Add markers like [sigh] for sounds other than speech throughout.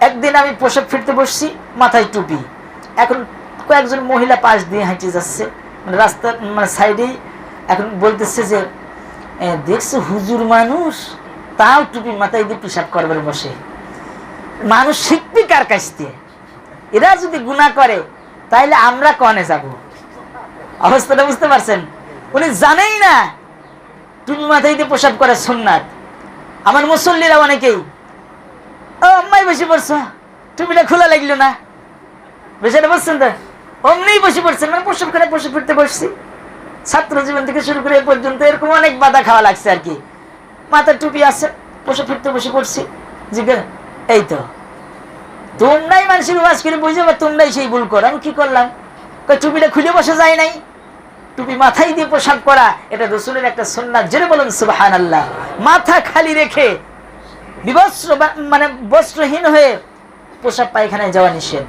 একদিন আমি পোশাক ফিরতে বসছি মাথায় টুপি। এখন কয়েকজন মহিলা পাশ দিয়ে হাঁটে যাচ্ছে। মানে রাস্তার মানে সাইডেই এখন বলতেছে যে "এ, দেখছ হুজুর মানুষ? তাও টুপি মাথায় দিয়ে পিসাব করবার বসে। মানুষ শিখবি কার কাছ দিয়ে? এরা যদি গুণা করে তাইলে আমরা কনে যাব? অবস্থাটা বুঝতে পারছেন? উনি জানেই না টুপি মাথায় দিয়ে প্রসাব করা সুন্নাত। আমার মুসল্লিরা অনেকেই আম্মাই বসে পড়ছো। টুপিটা খোলা লাগল না। বিষয়টা বুঝছেন তো? অমনি বসে পড়ছেন মানে প্রসব করে বসে ফিরতে বসছি। ছাত্র জীবন থেকে শুরু করে এ পর্যন্ত এরকম অনেক বাধা খাওয়া লাগছে আর কি। মাথার টুপি আছে, বসে ফিরতে বসে পড়ছি। জিজ্ঞেস এই তো। তোমরাই মানুষের ওয়াজ করে বুঝে বা তোমরাই সেই ভুল করো। আমি কি করলাম? টুপিটা খুলে বসে যায় নাই? টুপি মাথায় দিয়ে পোশাক করা এটা রসুলের একটা সন্ন্যাস জেনে বলুন সুবাহান আল্লাহ মাথা খালি রেখে বিবস্ত্র মানে বস্ত্রহীন হয়ে পোশাক পায়খানায় যাওয়া নিষেধ।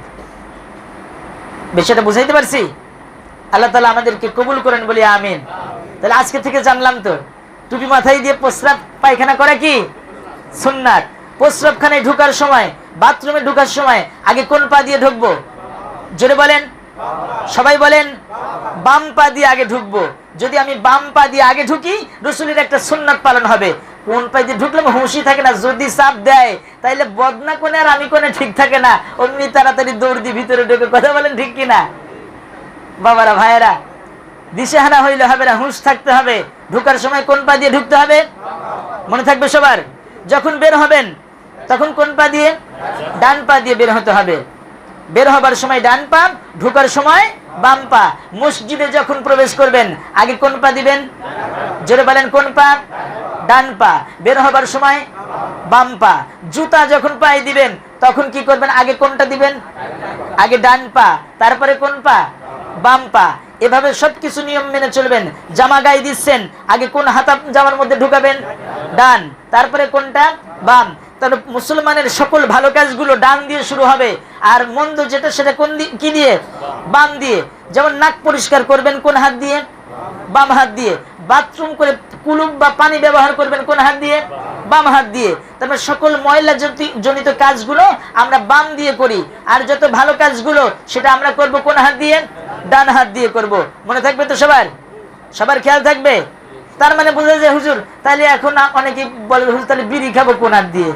বিষয়টা বুঝাইতে পারছি? আল্লাহ তালা আমাদেরকে কবুল করেন বলি আমিন। তাহলে আজকে থেকে জানলাম তো, টুপি মাথায় দিয়ে প্রস্রাব পায়খানা করা কি? সুন্নাত। প্রস্রাবখানায় ঢুকার সময়, বাথরুমে ঢুকার সময় আগে কোন পা দিয়ে ঢুকবো? জোরে বলেন। সবাই বলেন, বাম পা দিয়ে আগে ঢুকবো। যদি আমি বাম পা দিয়ে আগে ঢুকি, রসুলের একটা সুন্নাত পালন হবে। কোন পা দিয়ে ঢুকলে হুঁশি থাকে না, যদি চাপ দেয়, তাইলে বদনা কোনে আর আমি কোনে ঠিক থাকে না। অমনি তাড়াতাড়ি দৌড় দিয়ে ভিতরে ঢুকে কথা বলেন, ঠিক কিনা? বাবারা, ভাইয়েরা, দিশেহারা হইলে হবে না, হুঁশ থাকতে হবে। ঢুকার সময় কোন পা দিয়ে ঢুকতে হবে? মনে থাকবে সবার? যখন বের হবেন, তখন কোন পা দিয়ে? ডান পা দিয়ে বের হতে হবে। বের হবার সময় ডান পা, ঢুকার সময় বাম পা। মসজিদে যখন প্রবেশ করবেন, আগে কোন পা দিবেন? জোরে বলেন, কোন পা? ডান পা। বের হবার সময় বাম পা। জুতা যখন পায়ে দিবেন, তখন কি করবেন? আগে কোনটা দিবেন? আগে ডান পা, তারপরে কোন পা? বাম পা। এভাবে সবকিছু নিয়ম মেনে চলবেন। জামা গায়ে দিচ্ছেন, আগে কোন হাতা জামার মধ্যে ঢুকাবেন? ডান। তারপরে কোনটা? বাম। তাহলে মুসলমানের সকল ভালো কাজগুলো ডান দিয়ে শুরু হবে। আর মন্দ যেটা সেটা কোন কি দিয়ে? বাম দিয়ে। যেমন নাক পরিষ্কার করবেন কোন হাত দিয়ে? বাম হাত দিয়ে। বাথরুম করে কুলুপ বা পানি ব্যবহার করবেন কোন হাত দিয়ে? বাম হাত দিয়ে। তারপর সকল ময়লা জনিত কাজগুলো আমরা বাম দিয়ে করি। আর যত ভালো কাজগুলো, সেটা আমরা করব কোন হাত দিয়ে? ডান হাত দিয়ে করব। মনে থাকবে তো সবার? সবার খেয়াল থাকবে? তার মানে বোঝা যায়, হুজুর, তাহলে এখন অনেকে বলে, হুজুর, তাহলে বিড়ি খাব কোন হাত দিয়ে?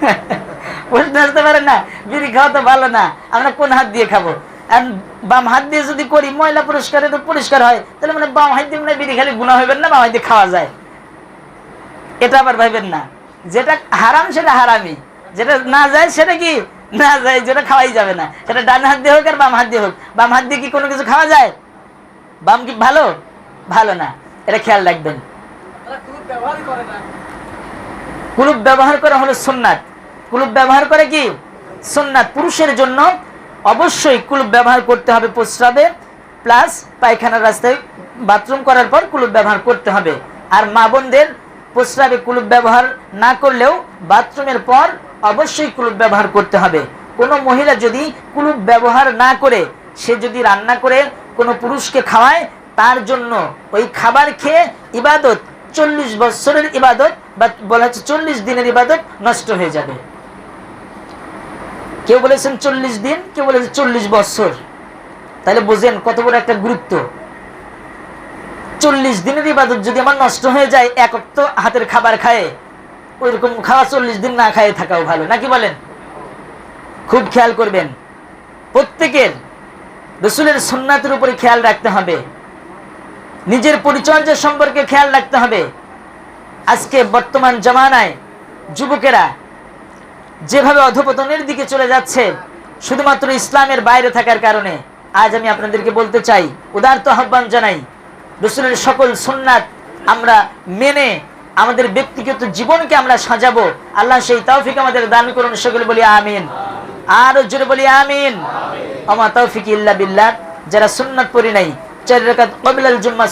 [laughs] বুঝতে আসতে পারেন না? বিড়ি খাওয়া তো ভালো না। আমরা কোন হাত দিয়ে খাব? আর বাম হাত দিয়ে যদি করি ময়লা পরিষ্কারে তো পরিষ্কার হয় তাহলে মানে বাম হাত দিয়ে মানে বিড়ি খালি গুণা হইবেন না বাম হাত দিয়ে খাওয়া যায়। এটা আবার ভাইবেন না। যেটা হারাম সেটা হারামি যেটা না যায় সেটা কি? না যায় যেটা খাওয়াই যাবে না। সেটা ডান হাত দিয়ে হোক আর বাম হাত দিয়ে হোক। বাম হাত দিয়ে কি কোনো কিছু খাওয়া যায়? বাম কি ভালো? ভালো না। এটা খেয়াল রাখবেন। কুলুপ ব্যবহার করা হলো সুন্নাত। কুলুপ ব্যবহার করে কি? সুন্নাত। পুরুষের জন্য অবশ্যই কুলুপ ব্যবহার করতে হবে প্রস্রাবে প্লাস পায়খানার রাস্তায় বাথরুম করার পর কুলুপ ব্যবহার করতে হবে। আর মা বোনদের প্রস্রাবে কুলুপ ব্যবহার না করলেও বাথরুমের পর অবশ্যই কুলুপ ব্যবহার করতে হবে। কোনো মহিলা যদি কুলুপ ব্যবহার না করে, সে যদি রান্না করে কোনো পুরুষকে খাওয়ায়, তার জন্য ওই খাবার খেয়ে ইবাদত চল্লিশ বছরের ইবাদত বা বলা হচ্ছে চল্লিশ দিনের ইবাদত নষ্ট হয়ে যাবে। কেউ বলেছেন চল্লিশ দিন, কেউ বলেছেন চল্লিশ বছর। তাহলে বোঝেন কত বড় একটা গুরুত্ব। চল্লিশ দিনের ইবাদত যদি আমার নষ্ট হয়ে যায়, এক অক্ত হাতের খাবার খায়, ওইরকম খাওয়া চল্লিশ দিন না খায় থাকাও ভালো। নাকি বলেন? খুব খেয়াল করবেন। প্রত্যেকের রসুলের সুন্নাতের উপরে খেয়াল রাখতে হবে। নিজের পরিচর্যা সম্পর্কে খেয়াল রাখতে হবে। আজকে বর্তমান জমানায় যুবকেরা যেভাবে অধপতনের দিকে চলে যাচ্ছে, শুধুমাত্র ইসলামের বাইরে থাকার কারণে, আজ আমি আপনাদেরকে বলতে চাই, উদারত আহ্বান জানাই, রসুলের সকল সুন্নাত আমরা মেনে, আমাদের ব্যক্তিগত জীবনকে আমরা সাজাবো। আল্লাহ সেই তৌফিক আমাদের দান করুন, সকলে বলি আমিন। আর জোরে বলি আমিন। আমা তৌফিক ইল্লা বিল্লাহ, যারা সুন্নাত পড়ি নাই, চার রাকাত কবিলাল জুম্মা